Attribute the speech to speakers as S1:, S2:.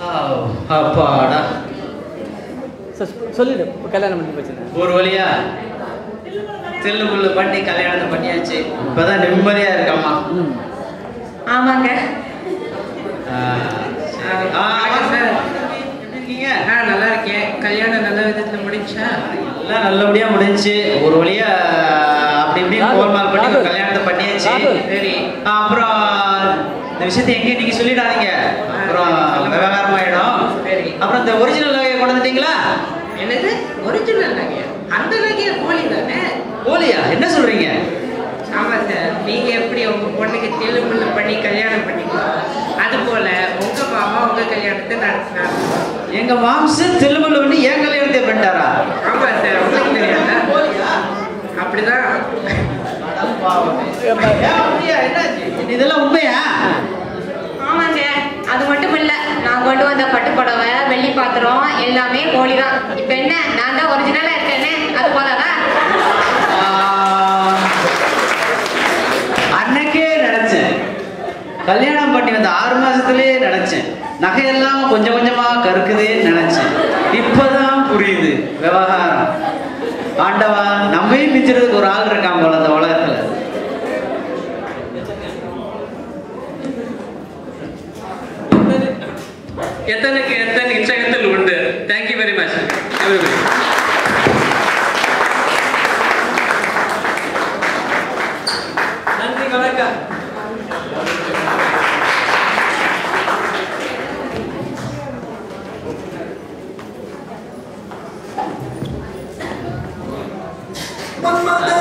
S1: அப்பாடா.
S2: சொல்லிடு கல்யாணம் பண்ணி வச்சுருந்தேன்
S1: ஒரு வழியா? தில்லு புல்லு பண்ணி கல்யாணத்தை பண்ணியாச்சு. இப்பதான் நிம்மதியா இருக்கம்மா.
S3: ஆமாங்க.
S1: ஆ,
S4: நல்லா இருக்கேன். கல்யாணம் நல்ல விதத்துல முடிஞ்சா?
S1: எல்லாம் நல்லபடியா முடிஞ்சுச்சு ஒரு வழியா அப்படி இப்படி கோல்மால் பண்ணி. கல்யாணத்தை பண்ணியாச்சு. சரி. அப்புறம் இந்த விஷயத்தை எங்கேயும் நீங்க சொல்லிடாதீங்க. அப்புறம் விவகாரம் ஆயிடும். அப்புறம் இந்த ஒரிஜினல் நகையை கொண்டு வந்துட்டீங்களா?
S4: என்னது? ஒரிஜினல் நகையா? அந்த நகைய போலி தானே?
S1: போலியா என்ன சொல்றீங்க?
S4: ஆமா சார். நீங்க எப்படி உங்க பொண்ணுக்கு தெலுங்குல பண்ணி கல்யாணம் பண்ணீங்களோ அது போல உங்க மாமா உங்க கல்யாணத்தை நடத்தினார்.
S1: எங்க மாம்சு தில்லுமுல்லு பண்ணி ஏன் கல்யாணத்தை பண்ணிட்டாரா?
S4: ஆமா சார். உங்களுக்கு தெரியாதா அப்படிதான்?
S1: இதெல்லாம் உண்மையா
S3: ஆமாங்க அது மட்டும் இல்ல நான் கொண்டு வந்த பட்டு புடவை வெள்ளி பாத்திரம் எல்லாமே கோழி தான் இப்ப என்ன? நான் தான் ஒரிஜினலா இருக்கேனே? அது போலதான்
S1: அன்னைக்கே நினைச்சேன். கல்யாணம் பண்ணி வந்த ஆறு மாசத்துலயே நினைச்சேன். நகையெல்லாம் கொஞ்சம் கொஞ்சமா கருக்குதுன்னு நினைச்சேன். இப்பதான் புரியுது விவகாரம். ஆண்டவா நம்மையும் மிஞ்சுறதுக்கு ஒரு ஆள் இருக்கான் போல அந்த உலகத்துல.
S5: எத்தனைக்கு எத்தனை இச்சகத்தில் உண்டு தேங்க்யூ வெரி மச் எவ்ரிபடி
S2: நன்றி வணக்கம் Mama.